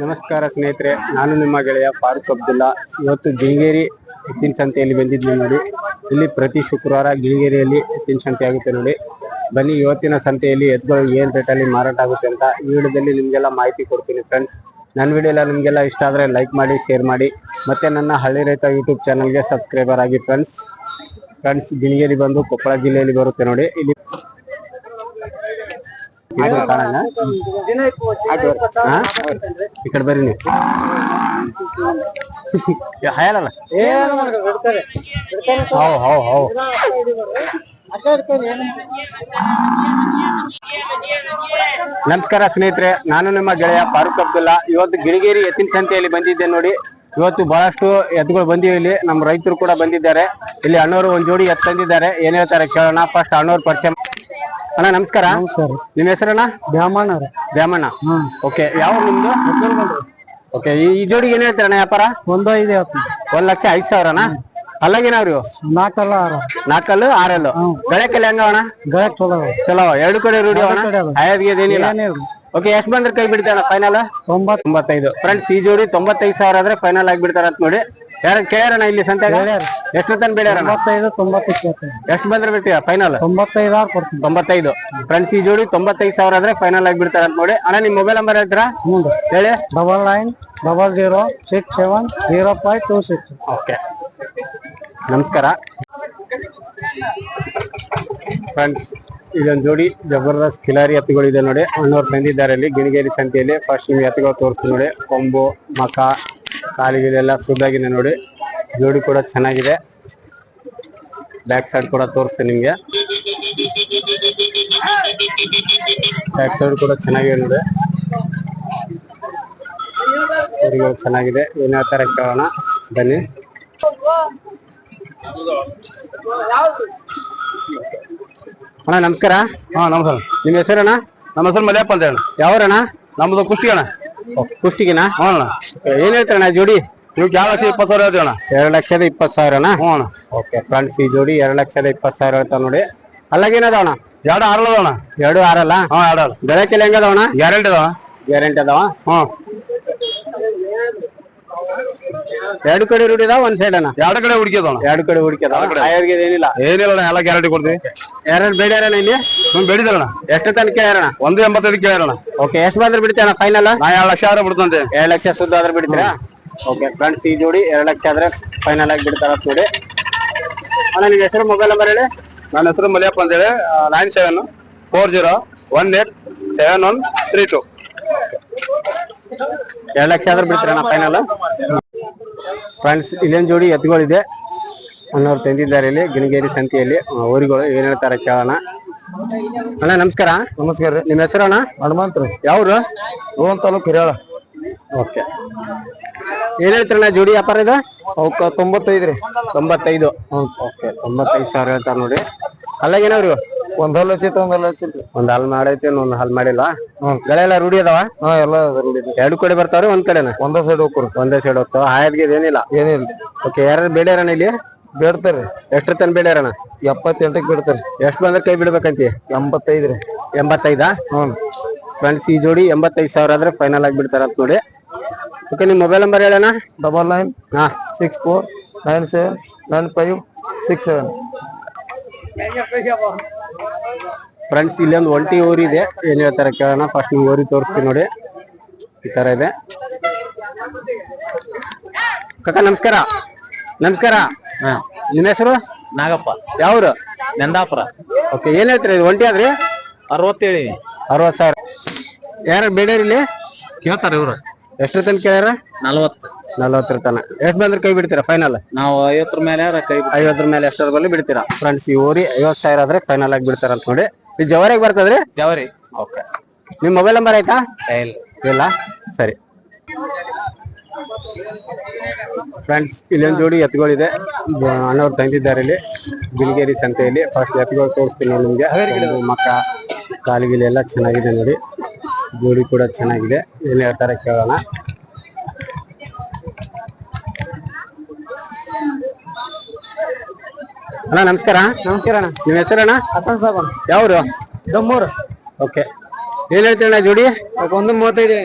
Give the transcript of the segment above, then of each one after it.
ನಮಸ್ಕಾರ ಸ್ನೇಹಿತರೆ, ನಾನು ನಿಮ್ಮ ಗೆಳೆಯ ಫಾರೂಕ್ ಅಬ್ದುಲ್ಲಾ. ಇವತ್ತು ಗಿಂಗೇರಿ ಎತ್ತಿನ ಸಂತೆಯಲ್ಲಿ ಬಂದಿದ್ದೆ ನೋಡಿ. ಇಲ್ಲಿ ಪ್ರತಿ ಶುಕ್ರವಾರ ಗಿಂಗೇರಿಯಲ್ಲಿ ಎತ್ತಿನ ಸಂತೆ ಆಗುತ್ತೆ ನೋಡಿ. ಬನ್ನಿ, ಇವತ್ತಿನ ಸಂತೆಯಲ್ಲಿ ಎತ್ತುಗಳು ಏನು ರೇಟಲ್ಲಿ ಮಾರಾಟ ಆಗುತ್ತೆ ಅಂತ ಈ ವಿಡಿಯೋದಲ್ಲಿ ನಿಮಗೆಲ್ಲ ಮಾಹಿತಿ ಕೊಡ್ತೀನಿ ಫ್ರೆಂಡ್ಸ್ ನನ್ನ ವಿಡಿಯೋ ಎಲ್ಲ ನಿಮ್ಗೆಲ್ಲ ಇಷ್ಟ ಆದರೆ ಲೈಕ್ ಮಾಡಿ ಶೇರ್ ಮಾಡಿ. ಮತ್ತೆ ನನ್ನ ಹಳ್ಳಿ ರೈತ ಯೂಟ್ಯೂಬ್ ಚಾನಲ್ಗೆ ಸಬ್ಸ್ಕ್ರೈಬರ್ ಆಗಿ ಫ್ರೆಂಡ್ಸ್ ಫ್ರೆಂಡ್ಸ್ ಗಿಣಿಗೇರಿ ಬಂದು ಕೊಪ್ಪಳ ಜಿಲ್ಲೆಯಲ್ಲಿ ಬರುತ್ತೆ ನೋಡಿ. ಇಲ್ಲಿ? ಈ ಕಡೆ ಬರ್ರಿ ನೀವು. ಹಾಯಲ್ಲ ಹೌ ಹೌ ಹೌ ನಮಸ್ಕಾರ ಸ್ನೇಹಿತರೆ ನಾನು ನಿಮ್ಮ ಗೆಳೆಯ ಫಾರೂಕ್ ಅಬ್ದುಲ್ಲಾ. ಇವತ್ತು ಗಿರಿಗೇರಿ ಎತ್ತಿನ ಸಂತೆಯಲ್ಲಿ ಬಂದಿದ್ದೆ ನೋಡಿ. ಇವತ್ತು ಬಹಳಷ್ಟು ಎತ್ತುಗಳು ಬಂದಿವೆ ಇಲ್ಲಿ. ನಮ್ಮ ರೈತರು ಕೂಡ ಬಂದಿದ್ದಾರೆ. ಇಲ್ಲಿ ಅಣ್ಣವರು ಒಂದ್ ಜೋಡಿ ಎತ್ತು ತಂದಿದ್ದಾರೆ. ಏನ್ ಹೇಳ್ತಾರೆ ಕೇಳೋಣ. ಫಸ್ಟ್ ಅಣ್ಣವ್ರ ಪರಿಚಯ ಅಣ್ಣ ನಮಸ್ಕಾರ. ನಮಸ್ಕಾರ. ನಿಮ್ಮ ಹೆಸರಣ್ಣ? ದ್ಯಾಮಣ್ಣ ರೀ ಓಕೆ ಯಾವ ನಿಮ್ದು? ಓಕೆ ಈ ಜೋಡಿ ಏನ್ ಹೇಳ್ತಾರಣ್ಣ ವ್ಯಾಪಾರ? ಒಂದು ಐದು ಒಂದ್ ಲಕ್ಷ ಐದ್ ಸಾವಿರನ? ಅಲ್ಲಾಗೇನವ್ರಿ ನಾಲ್ಕಲ್ಲ ಆರ. ನಾಲ್ಕಲ್ಲು ಆರಲ್ಲು. ಗಳಕ್ಕೆಲ್ಲ ಹೆಂಗ ಗಳಕ್ ಚಲೋ ಅವ. ಚಲೋ ಎರಡು ಕಡೆ ರೂಢಿ ಅಣ್ಣ ಕಡೆ ಅದಾವ. ಆಯದ್ಗೆ ಏನಿಲ್ಲ? ಏನಿಲ್ಲ ಓಕೆ ಎಷ್ಟ್ ಬಂದ್ರೆ ಕೈ ಬಿಡ್ತಾನ ಫೈನಲ್ ತೊಂಬತ್ತು. ತೊಂಬತ್ತೈದು. ಫ್ರೆಂಡ್ಸ್ ಈ ಜೋಡಿ ತೊಂಬತ್ತೈದು ಸಾವಿರ ಆದ್ರೆ ಫೈನಲ್ ಆಗಿಬಿಡ್ತಾರ ಅಂತ ನೋಡಿ. ಯಾರ ಕೇಳ್ಯಾರಣ ಇಲ್ಲಿ ಸಂತೆಗ? ಹೇಳ್ಯಾರ. ಎಷ್ಟು ತನ ಬೇಡ್ಯಾರಣ ತೊಂಬತ್ತೈದು ತೊಂಬತ್ತು ಎಷ್ಟು ಬಂದ್ರೆ ಬಿಡ್ತೀಯ ಫೈನಲ್ ತೊಂಬತ್ತೈದು ಆರು ಕೊಡ್ತೀನಿ. ತೊಂಬತ್ತೈದು. ಫ್ರೆಂಡ್ಸ್ ಈ ಜೋಡಿ ತೊಂಬತ್ತೈದು ಸಾವಿರ ಆದ್ರೆ ಫೈನಲ್ ಆಗಿಬಿಡ್ತಾರ ಅಂತ ನೋಡಿ. ಅಣ್ಣ ನಿಮ್ ಮೊಬೈಲ್ ನಂಬರ್ ಹೇಳ್ತೀರಾ? ಹೇಳಿ. Double nine double zero six seven zero five two six. Okay. ನಮಸ್ಕಾರ. ಫ್ರೆಂಡ್ಸ್ ಇದೊಂದು ಜೋಡಿ ಜಬರ್ದಸ್ತ್ ಕಿಲಾರಿ ಎತ್ತುಗಳಿದೆ ನೋಡಿ. ಅಣ್ಣವ್ರು ತಂದಿದ್ದಾರೆ ಇಲ್ಲಿ ಗಿಣಿಗೇರಿ ಸಂತೆಯಲ್ಲಿ ಫಸ್ಟ್ ನಿಮ್ಗೆ ಎತ್ತುಗಳು ತೋರಿಸ್ತೀನಿ ನೋಡಿ. ಕೊಂಬು, ಮಕ ಕಾಲಿಗೆಲ್ಲ ಸುದ್ದಾಗಿದೆ ನೋಡಿ. ಜೋಡಿ ಕೂಡ ಚೆನ್ನಾಗಿದೆ. ಬ್ಯಾಕ್ ಸೈಡ್ ಕೂಡ ತೋರಿಸ್ತೀನಿ ನಿಮಗೆ. ಬ್ಯಾಕ್ ಸೈಡ್ ಕೂಡ ಚೆನ್ನಾಗಿದೆ ನೋಡಿ. ಚೆನ್ನಾಗಿದೆ. ಏನ್ ಹೇಳ್ತಾರೆ ಕೇಳೋಣ. ಬನ್ನಿ. ಅಣ್ಣ ನಮಸ್ಕಾರ. ಹಾ ನಮಸ್ಕಾರ. ನಿಮ್ಮ ಹೆಸರಣ್ಣ? ನಮ್ಮ ಹೆಸರು ಮಲ್ಯಪ್ಪ ಅಂತ ಹೇಳಿ. ಯಾವ್ರಣ್ಣ? ನಮ್ಮದು ಕುಷ್ಟಿ ಅಣ್ಣ. ಕುಷ್ಟಿಗೆನಾ? ಹ್ಞೂ ಅಣ್ಣ. ಏನ್ ಹೇಳ್ತಾರಣ್ಣ ಜೋಡಿ? ಇವಕ್ಕೆ ಯಾವ ಲಕ್ಷ ಇಪ್ಪತ್ತು ಸಾವಿರ ಹೇಳ್ತೀವಿ ಅಣ್ಣ. ಎರಡು ಲಕ್ಷದ ಇಪ್ಪತ್ತು ಸಾವಿರನ? ಹ್ಞೂ ಅಣ್ಣ. ಓಕೆ ಫ್ರೆಂಡ್ಸ್ ಈ ಜೋಡಿ ಎರಡು ಲಕ್ಷದ ಇಪ್ಪತ್ತು ಸಾವಿರ ಹೇಳ್ತಾವ ನೋಡಿ. ಅಲ್ಲಾಗೇನದ ಅಣ್ಣ ಎರಡು ಆರಲ್ಲ ಅಣ್ಣ ಎರಡು ಆರಲ್ಲ? ಹ್ಞೂ ಎರಡು ಬೆಳಕಿಲ್ಲ ಬೆಳಕೆಲ್ಲ ಅಣ್ಣ ಗ್ಯಾರಂಟಿ ಅದಾವ. ಗ್ಯಾರಂಟಿ ಅದಾವ? ಹ್ಞೂ. ಎರಡು ಕಡೆ ರೂಢಿ ಅದಾವ ಒಂದ್ ಸೈಡ್ ಅಣ್ಣ. ಎರಡು ಕಡೆ ಹುಡುಕಿದ ಎರಡು ಕಡೆ ಹುಡುಕಿದ ಆಯರ್ಗೆ ಏನಿಲ್ಲ. ಏನಿಲ್ಲ ಅಣ್ಣ ಎಲ್ಲ ಗ್ಯಾರಂಟಿ ಕೊಡ್ತೀವಿ. ಯಾರು ಬೇಡ್ಯಾರಣ್ಣ ಇಲ್ಲಿ? ಹ್ಞೂ ಅಣ್ಣ? ಎಷ್ಟು ತನಕ ಹೇಳೋಣ ಒಂದು ಎಂಬತ್ತೈದು ಕೇಳಿರಣ್ಣ ಓಕೆ ಎಷ್ಟು ಬಂದ್ರೆ ಬಿಡ್ತೇನೆ ಫೈನಲ್ ನಾ ಎರಡು ಲಕ್ಷ ಆದ್ರೆ ಬಿಡ್ತಂತೆ. ಎರಡು ಲಕ್ಷ ಸುದ್ದ ಆದ್ರೆ ಬಿಡ್ತೀರಾ? ಓಕೆ ಫ್ರೆಂಡ್ಸ್ ಈ ಜೋಡಿ ಎರಡು ಲಕ್ಷ ಆದ್ರೆ ಫೈನಲ್ ಆಗಿ ಬಿಡ್ತಾರ ಜೋಡಿ. ನೋಡಿ ಅಣ್ಣ ನಿಮ್ ಹೆಸರು ಮೊಬೈಲ್ ನಂಬರ್ ಹೇಳಿ. ನನ್ನ ಹೆಸರು ಮಲ್ಯಪ್ಪ ಅಂತೇಳಿ. Nine seven four zero one eight seven one three two ಎರಡ್ ಲಕ್ಷ ಆದ್ರೆ ಬಿಡ್ತೀರಣ್ಣ ಫೈನಲ್ ಫ್ರೆಂಡ್ಸ್ ಇಲ್ಲೇನ್ ಜೋಡಿ ಎತ್ತುಗಳಿದೆ. ಅನ್ನೋರು ತಂದಿದ್ದಾರೆ ಇಲ್ಲಿ ಗಿಣಗೇರಿ ಸಂತೆಯಲ್ಲಿ. ಊರಿಗಳು ಏನ್ ಹೇಳ್ತಾರೆ ಕೇಳೋಣ. ಅಣ್ಣ ನಮಸ್ಕಾರ. ನಮಸ್ಕಾರ ರೀ. ನಿಮ್ಮ ಹೆಸರು ಅಣ್ಣ? ಹನುಮಂತ್ ಯಾವ್ರು? ಓನ್ ತಾಲೂಕು ಹಿರಿಯಾಳ. ಓಕೆ. ಏನ್ ಹೇಳ್ತೀರಣ್ಣ ಜೋಡಿ ವ್ಯಾಪಾರ ಇದು? ಅವಕ್ಕ ತೊಂಬತ್ತೈದು ರೀ. ತೊಂಬತ್ತೈದು. ಓಕೆ ತೊಂಬತ್ತೈದು ಸಾವಿರ ಹೇಳ್ತಾರೆ ನೋಡಿ. ಅಲ್ಲಾಗೇನವ್ರಿ ಒಂದ್ ಹಲ್ ಹಚ್ಚಿತ್ತು ಒಂದ್ ಹಲ್ ಹಚ್ಚಿತ್ತು ಒಂದ್ ಹಾಲ್ ಮಾಡೈತಿ ಒಂದ್ ಹಾಲ್ ಮಾಡಿಲ್ಲ. ಗಳೆ ಎಲ್ಲ ರೂಢಿ ಅದಾವ? ಹಾ ಎಲ್ಲ ಎರಡು ಕಡೆ ಬರ್ತಾವ್ರಿ ಒಂದ್ ಕಡೆನ? ಒಂದ ಸೈಡ್ ಹೋಗ್ರಿ ಒಂದೇ ಸೈಡ್ ಹೋಗ್ತಾವ ಹಾಯದ್ಗೆ ಏನಿಲ್ಲ? ಏನಿಲ್ಲ. ಓಕೆ ಯಾರು ಬೇಡ್ಯಾರಣ ಇಲ್ಲಿ? ಬೇಡ್ತಾರ್ರಿ ಎಷ್ಟು ತನ ಬೇಡ್ಯಾರಣ ಎಪ್ಪತ್ತೆಂಟಕ್ಕೆ ಬಿಡ್ತಾರ್ರಿ ಎಷ್ಟು ಬಂದ್ರೆ ಕೈ ಬಿಡ್ಬೇಕಂತಿ? ಎಂಬತ್ತೈದು ರೀ. ಎಂಬತ್ತೈದಾ? ಹ್ಞೂ ಫ್ರೆಂಡ್ಸ್ ಈ ಜೋಡಿ ಎಂಬತ್ತೈದು ಸಾವಿರ ಆದ್ರೆ ಫೈನಲ್ ಆಗಿ ಬಿಡ್ತಾರ ಅಂತ ನೋಡಿ. ಓಕೆ ನಿಮ್ ಮೊಬೈಲ್ ನಂಬರ್ ಹೇಳಣ್ಣ? ಡಬಲ್ ನೈನ್ ಹಾ. Six four nine seven nine five six seven friends ಇಲ್ಲಿ ಒಂದು ಒಂಟಿ ಊರಿ ಇದೆ. ಏನ್ ಹೇಳ್ತಾರೆ ಕೇಳೋಣ. ಫಸ್ಟ್ ನೀವು ಊರಿ ತೋರಿಸ್ತೀನಿ ನೋಡಿ. ಈ ತರ ಇದೆ. ಕಕ್ಕ ನಮಸ್ಕಾರ. ನಮಸ್ಕಾರ. ನಿಮ್ಮ ಹೆಸರು? ನಾಗಪ್ಪ. ಯಾವ್ರು? ನಂದಾಪುರ. ಓಕೆ ಏನ್ ಹೇಳ್ತೀರಿ? ಇದು ಒಂಟಿ ಆದ್ರಿ? ಅರವತ್ತೇಳಿ. ಅರವತ್ ಸಾವಿರ. ಯಾರು ಬೇಡ್ಯಾರ ಇಲ್ಲಿ? ಕೇಳ್ತಾರ ಇವ್ರು. ಎಷ್ಟು ತನಕ ಕೇಳ್ಯಾರ? ನಲ್ವತ್ತು. ನಲ್ವತ್ತರ ತನ ಎಷ್ಟು ಬಂದ್ರೆ ಕೈ ಬಿಡ್ತೀರಾ ಫೈನಲ್ ನಾವು ಐವತ್ತರ ಮೇಲೆ ಕೈ ಐವತ್ತರ ಮೇಲೆ ಎಷ್ಟರ ಬಲ್ಲಿ ಬಿಡ್ತೀರಾ? ಫ್ರೆಂಡ್ಸ್ ಈ ಊರಿ ಐವತ್ತು ಸಾವಿರ ಆದ್ರೆ ಫೈನಲ್ ಆಗಿ ಬಿಡ್ತಾರ ಅಂತ ನೋಡಿ. ಇದು ಜವರಿಗೆ ಬರ್ತದ್ರಿ ಜವರಿ. ಓಕೆ ನಿಮ್ ಮೊಬೈಲ್ ನಂಬರ್ ಆಯ್ತಾ? ಇಲ್ಲ. ಸರಿ. ಫ್ರೆಂಡ್ಸ್ ಇಲ್ಲೊಂದು ಜೋಡಿ ಎತ್ತುಗಳಿದೆ ಅಣ್ಣವ್ರು ತಂದಿದ್ದಾರೆ ಇಲ್ಲಿ. ಬಿಲ್ಗೇರಿ ಸಂತೆಯಲ್ಲಿ. ಫಸ್ಟ್ ಎತ್ತುಗಳು ತೋರಿಸ್ತೀನಿ ನೋಡಿ ನಿಮ್ಗೆ. ಮಕ್ಕ ಕಾಲಿಗಿಲಿ ಎಲ್ಲ ಚೆನ್ನಾಗಿದೆ ನೋಡಿ. ಜೋಡಿ ಕೂಡ ಚೆನ್ನಾಗಿದೆ. ಏನು ಹೇಳ್ತಾರೆ ಕೇಳೋಣ. ಅಣ್ಣ ನಮಸ್ಕಾರ. ನಮಸ್ಕಾರ ಅಣ್ಣ. ನಿಮ್ಮ ಹೆಸರಣ್ಣ? ಹಸನ್ ಸಾಬ್ ಯಾವ್ರು? ದಮ್ಮೂರು. ಓಕೆ. ಏನ್ ಹೇಳ್ತೀರಣ್ಣ ಜೋಡಿ? ಒಂದು ಮೂವತ್ತೈದು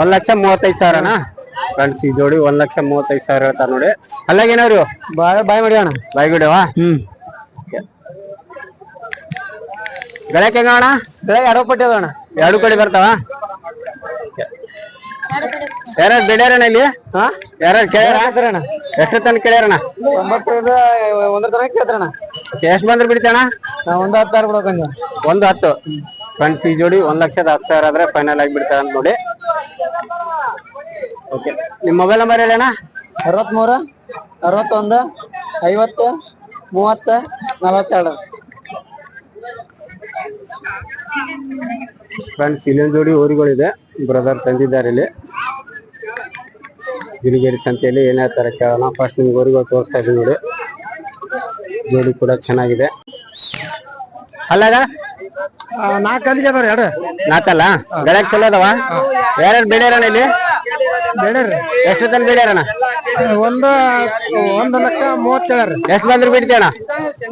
ಒಂದ್ ಲಕ್ಷ ಮೂವತ್ತೈದು ಅಣ್ಣ? ಫ್ರೆಂಡ್ಸ್ ಈ ಜೋಡಿ ಒಂದ್ ಲಕ್ಷ ಮೂವತ್ತೈದು ಸಾವಿರ ಹೇಳ್ತಾರ ನೋಡಿ. ಅಲ್ಲಾಗೇನವ್ರಿ ಬಾಯ್ ಬಾಯ್ ಮಾಡಿ ಅಣ್ಣ. ಬಾಯ್ ಬಿಡವಾ ಹ್ಮ್. ಗಳಕ್ಕೆ ಹೆಂಗ ಅಣ್ಣ? ಬೆಳಗ್ಗೆ ಎರಡು ಪಟ್ಟಿ ಅದ ಅಣ್ಣ. ಎರಡು ಕಡೆ ಬರ್ತಾವ? ಯಾರ್ಯಾರು ಬಿಡ್ಯಾರಣ್ಣ ಇಲ್ಲಿ? ಹಾ? ಕೇಳ್ಯಾರಣ ಎಷ್ಟು ತನಕ ಕೇಳ್ಯಾರಣ್ಣ ಒಂದ್ರ ಒಂದರ ತನಕ ಕೇಳ್ತಾರಣ ಎಷ್ಟು ಬಂದ್ರೆ ಬಿಡ್ತಾಣ ಒಂದ್ ಹತ್ತು ಹತ್ತಾರು ಬಿಡೋಕಂಜ ಒಂದ್ ಹತ್ತು. ಫ್ರೆಂಡ್ಸ್ ಈ ಜೋಡಿ ಒಂದ್ ಲಕ್ಷದ ಹತ್ತು ಸಾವಿರ ಆದ್ರೆ ಫೈನಲ್ ಆಗಿ ಬಿಡ್ತಾರ ಅಂತ ನೋಡಿ. ಓಕೆ ನಿಮ್ಮ ಮೊಬೈಲ್ ನಂಬರ್ ಹೇಳಣ್ಣ? ಅರವತ್ಮೂರು ಅರವತ್ತೊಂದು ಐವತ್ತು ಮೂವತ್ತ ನಲವತ್ತೆರಡು. ಫ್ರೆಂಡ್ಸ್ ಇಲ್ಲೊಂದು ಜೋಡಿ ಊರುಗಳಿದೆ. ಬ್ರದರ್ ತಂದಿದ್ದಾರೆ ಇಲ್ಲಿ. ಗಿರಿಗೇರಿ ಸಂತೆಯಲ್ಲಿ ಏನೇ ಹೇಳ್ತಾರೆ ಕೇಳೋಣ. ಫಸ್ಟ್ ನಿಮ್ಗೆ ಊರುಗಳು ತೋರಿಸ್ತಾ ಇದ್ದೀನಿ ನೋಡಿ. ಜೋಡಿ ಕೂಡ ಚೆನ್ನಾಗಿದೆ. ಅಲ್ಲಾಗ ನಾಲ್ಕು ಅಲ್ಲಿಗೆ ಅದಾರ ಎರಡು. ನಾತಲ್ಲ ಗಳಕ್ ಚಲೋ ಅದಾವ? ಯಾರ್ಯಾರು ಬೇಡ್ಯಾರಣ್ಣ ಇಲ್ಲಿ? ಬೆಳೆರಿ ಎಷ್ಟು ತನ ಬೇಡ್ಯಾರಣ್ಣ ಒಂದು ಒಂದು ಲಕ್ಷ ಮೂವತ್ತೇಳರಿ ಎಷ್ಟು ಬಂದ್ರೆ ಬಿಡ್ತೀಯಣ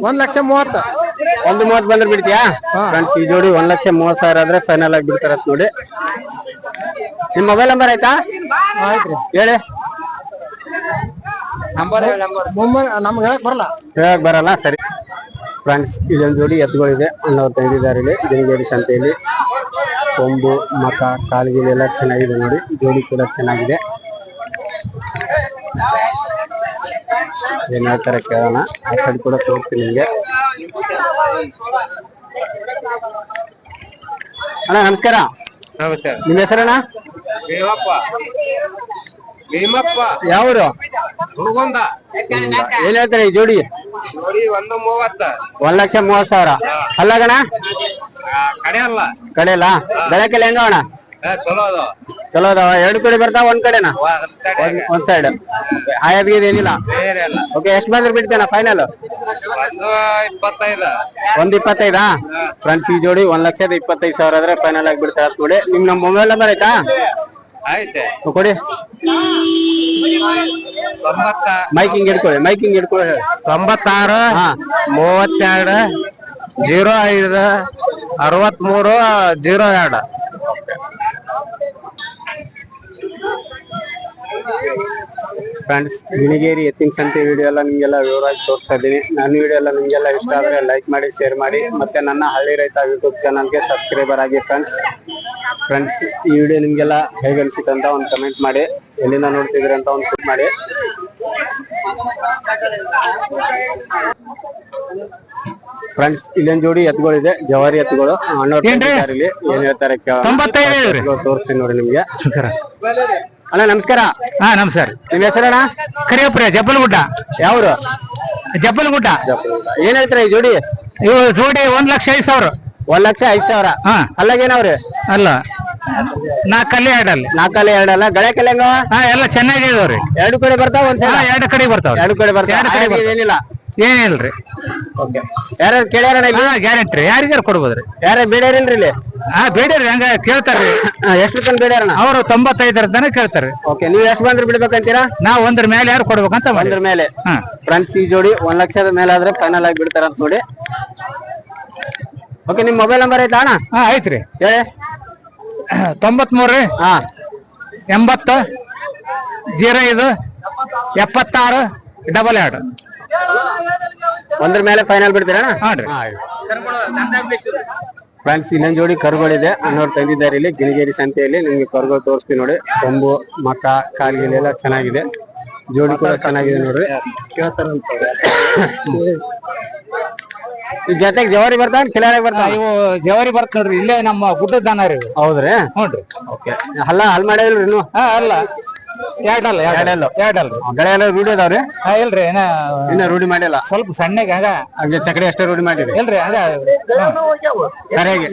ಒಂದು ಲಕ್ಷ ಮೂವತ್ತು. ಒಂದು ಮೂವತ್ತು ಬಂದ್ರೆ ಬಿಡ್ತೀಯಾ? ಫ್ರೆಂಡ್ಸ್ ಈ ಜೋಡಿ ಒಂದ್ ಲಕ್ಷ ಮೂವತ್ ಸಾವಿರ ಆದ್ರೆ ಫೈನಲ್ ಆಗಿ ಬಿಡ್ತಾರ ನೋಡಿ. ನಿಮ್ ಮೊಬೈಲ್ ನಂಬರ್ ಆಯ್ತಾ? ಆಯ್ತು ರೀ ಹೇಳಿ ಮುಂಬೈ ನಮ್ಗೆ ಹೇಳಕ್ ಬರಲ್ಲ. ಹೇಳಕ್ ಬರಲ್ಲ ಸರಿ. ಫ್ರೆಂಡ್ಸ್ ಇದೊಂದು ಜೋಡಿ ಎತ್ತುಗಳಿದೆ. ಅನ್ನೋರು ತಂದಿದ್ದಾರೆ ಇಲ್ಲಿ. ಗಿರಿಗೇರಿ ಸಂತೆಯಲ್ಲಿ. ಕೊಂಬು ಮಕ ಕಾಲ್ಗಿಲ್ ಎಲ್ಲ ಚೆನ್ನಾಗಿದೆ ನೋಡಿ. ಜೋಡಿ ಕೂಡ ಚೆನ್ನಾಗಿದೆ. ಏನ್ ಹೇಳ್ತಾರೆ ಕೇಳೋಣ. ಆ ಸೈಡ್ ಕೂಡ ತೋರಿಸ್ತೀನಿ ನಿಮಗೆ. ಅಣ್ಣ ನಮಸ್ಕಾರ. ನಮಸ್ಕಾರ. ನಿಮ್ಮ ಹೆಸರಣ್ಣ? ಭೀಮಪ್ಪ. ಭೀಮಪ್ಪ. ಯಾವ್ರು? ಹುಡುಗೊಂದ ಏನ್ ಹೇಳ್ತಾರೆ ಈ ಜೋಡಿ? ನೋಡಿ ಒಂದು ಮೂವತ್ತ. ಒಂದ್ ಲಕ್ಷ ಮೂವತ್ ಸಾವಿರ. ಅಲ್ಲಗಣ ಕಡೆ ಅಲ್ಲ. ಕಡೆಯಲ್ಲ ಬೆಳಕೆಲ್ಲ ಚಲೋ ಅದು. ಚಲೋ ಅದಾವ. ಎರಡು ಕಡೆ ಬರ್ತಾವ ಒಂದ್ ಕಡೆನಾ. ಒಂದ್ ಒಂದ್ ಸೈಡ್ ಆಯಾದ್ಗೀದ್ ಏನಿಲ್ಲ? ಬೇರೆ ಅಲ್ಲ. ಓಕೆ ಎಷ್ಟ್ ಬಂದ್ರೆ ಬಿಡ್ತೇನ ಫೈನಲ್ ಒಂದು ಇಪ್ಪತ್ತೈದು. ಫ್ರೆಂಡ್ಸ್ ಈ ಜೋಡಿ ಒಂದ್ ಲಕ್ಷದ ಇಪ್ಪತ್ತೈದು ಸಾವಿರ ಆದ್ರೆ ಫೈನಲ್ ಆಗಿ ಬಿಡ್ತಾರ ಕೊಡಿ ನಿಮ್ ನಮ್ ಮೊಬೈಲ್ ನಂಬರ್ ಆಯ್ತಾ? ಕೊಡಿ. ಮೈಕಿಂಗ್ ಹಿಡ್ಕೊಳ್ಳಿ ಮೈಕಿಂಗ್ ಹಿಡ್ಕೊಳ್ಳಿ. ಹೇಳಿ. ತೊಂಬತ್ತಾರು ಹಾ. ಮೂವತ್ತೆರಡು ಜೀರೋ ಐದು ಅರವತ್ಮೂರು ಜೀರೋ ಎರಡು. ಫ್ರೆಂಡ್ಸ್ ಮಿಣಿಗೇರಿ ಎತ್ತಿನ ಸಂತೆ ವಿಡಿಯೋ ಎಲ್ಲ ನಿಮ್ಗೆಲ್ಲ ವಿವರವಾಗಿ ತೋರಿಸ್ತಾ ಇದ್ದೀನಿ. ನನ್ನ ವಿಡಿಯೋ ಎಲ್ಲ ನಿಮ್ಗೆಲ್ಲ ಇಷ್ಟ ಆದ್ರೆ ಲೈಕ್ ಮಾಡಿ ಶೇರ್ ಮಾಡಿ. ಮತ್ತೆ ನನ್ನ ಹಳ್ಳಿ ರೈತ ಯೂಟ್ಯೂಬ್ ಚಾನಲ್ಗೆ ಸಬ್ಸ್ಕ್ರೈಬರ್ ಆಗಿ ಫ್ರೆಂಡ್ಸ್ ಫ್ರೆಂಡ್ಸ್ ಈ ವಿಡಿಯೋ ನಿಮ್ಗೆಲ್ಲ ಹೇಗೆ ಅನ್ಸಿತ್ತು ಅಂತ ಒಂದು ಕಮೆಂಟ್ ಮಾಡಿ. ಎಲ್ಲಿಂದ ನೋಡ್ತಿದ್ರಿ ಅಂತ ಒಂದು ಕ್ಲಿಕ್ ಮಾಡಿ. ಫ್ರೆಂಡ್ಸ್ ಇಲ್ಲೊಂದು ಜೋಡಿ ಎತ್ತುಗಳಿದೆ ಜವಾರಿ ಎತ್ತುಗಳು ಅಣ್ಣ ಏನ್ ಹೇಳ್ತಾರೆ ತೋರಿಸ್ತೀನಿ ನೋಡಿ ನಿಮ್ಗೆ. ಅಣ್ಣ ನಮಸ್ಕಾರ. ಹಾ ನಮಸ್ಕಾರ. ನಿಮ್ ಹೆಸರಣ್ಣ ಜಪ್ಪಲ್ ಜಬ್ಬಲಗುಡ್ಡ ಯಾವ್ರು? ಜಬ್ಬಲಗುಡ್ಡ ಏನ್ ಹೇಳ್ತಾರೆ ಈ ಜೋಡಿ? ಇವು ಜೋಡಿ ಒಂದ್ ಲಕ್ಷ ಐದ್ ಸಾವಿರ. ಒಂದ್ ಲಕ್ಷ ಐದ್ ಸಾವಿರ? ಹಾ. ಅಲ್ಲಾಗೇನವ್ರಿ ಅಲ್ಲ. ನಾಲ್ಕಲ್ಲಿ ಎರಡಲ್ಲಿ. ನಾಲ್ಕಲ್ಲಿ ಎರಡಲ್ಲ? ಗಳೆ ಹೆಂಗವ? ಹಾ ಎಲ್ಲ ಚೆನ್ನಾಗಿ ಇದಾವ್ರಿ. ಎರಡು ಕಡೆ ಬರ್ತಾವ ಒಂದ್ ಹಾ ಎರಡು ಕಡೆ ಬರ್ತಾವ ಎರಡು ಕಡೆ ಬರ್ತಾವ? ಎರಡು ಕಡೆ ಏನಿಲ್ಲ. ಏನಿಲ್ರಿ ಯಾರು ಕೇಳ್ಯಾರ ಗ್ಯಾರಂಟಿ ಯಾರಿಗಾರ ಕೊಡ್ಬೋದ್ರಿ? ಯಾರ್ಯಾರು ಬೇಡ್ಯಾರಿಲ್ರಿ ಇಲ್ಲಿ? ಹಾ ಬೇಡಿರಿ ಹಂಗ ಕೇಳ್ತಾರ್ರಿ. ಎಷ್ಟು ತನಕ ಬೇಡ್ಯಾರಣ್ಣ? ಅವರು ತೊಂಬತ್ತೈದರ ತನಕ ಕೇಳ್ತಾರೆ ಓಕೆ ನೀವು ಎಷ್ಟು ಬಂದ್ರೆ ಬಿಡ್ಬೇಕಂತೀರಾ? ನಾವ್ ಒಂದ್ರ ಮೇಲೆ ಯಾರು ಕೊಡ್ಬೇಕಂತ ಮಾಡಿ ಒಂದ್ರ ಮೇಲೆ. ಹಾ. ಫ್ರೆಂಡ್ಸ್ ಈ ಜೋಡಿ ಒಂದ್ ಲಕ್ಷದ ಮೇಲೆ ಆದ್ರೆ ಫೈನಲ್ ಆಗಿ ಬಿಡ್ತಾರ ಅಂತ ನೋಡಿ. ಓಕೆ ನಿಮ್ ಮೊಬೈಲ್ ನಂಬರ್ ಐತಾ ಅಣ್ಣ? ಹಾ ಐತ್ರಿ. ಹೇಳಿ. ತೊಂಬತ್ಮೂರು ರೀ ಹಾ. ಎಂಬತ್ತು ಜೀರೋ ಐದು ಎಪ್ಪತ್ತಾರು ಡಬಲ್ ಎರಡು. ಒಂದ್ರ ಮೇಲೆ ಫೈನಲ್ ಬಿಡ್ತೀರಾ ಹಾ ರೀ ಫ್ರೆಂಡ್ಸ್ ಇನ್ನೊಂದು ಜೋಡಿ ಕರುಗಳಿದೆ. ಅನ್ನೋರು ತಂದಿದ್ದಾರೆ ಇಲ್ಲಿ. ಗಿಣಿಗೇರಿ ಸಂತೆಯಲ್ಲಿ ನಿಮ್ಗೆ ಕರುಗಳು ತೋರಿಸ್ತೀನಿ ನೋಡಿ. ಕೊಂಬು ಮಕ ಕಾಲ್ಗಿಲ್ ಎಲ್ಲ ಚೆನ್ನಾಗಿದೆ. ಜೋಡಿ ಕೂಡ ಚೆನ್ನಾಗಿದೆ ನೋಡ್ರಿ. ಜೊತೆಗೆ ಜವಾರಿ ಬರ್ತಾವ ಕಿಲಾರಿಗೆ ಬರ್ತಾವ ನೀವು ಜವಾರಿ ಬರ್ತ ನೋಡ್ರಿ ಇಲ್ಲೇ ನಮ್ಮ ಗುಡ್ಡದ ದಾನ ರೀ. ಹೌದ್ರಿ? ಹ್ಞೂನ್ರಿ ಓಕೆ. ಹಲ್ಲ ಹಲ್ ಮಾಡಿಲ್ರಿ ಇನ್ನು? ಹಾ ಅಲ್ಲ. ಎರಡಲ್ಲ ಎರಡಲ್ಲ. ಎರಡಲ್ರಿ ಗಳೆ ಎಲ್ಲ ರೂಢಿ ಅದಾವ್ರಿ? ಹಾ ಇಲ್ರಿ ಏನ ಇನ್ನ ರೂಢಿ ಮಾಡಿಲ್ಲ? ಸ್ವಲ್ಪ ಸಣ್ಣಗೆ ಹಂಗ ಹಂಗೆ ಚಕಡಿ ಅಷ್ಟೇ ರೂಢಿ ಮಾಡಿರಿ ಇಲ್ರಿ ಹಂಗ ಸರಿಯಾಗಿ?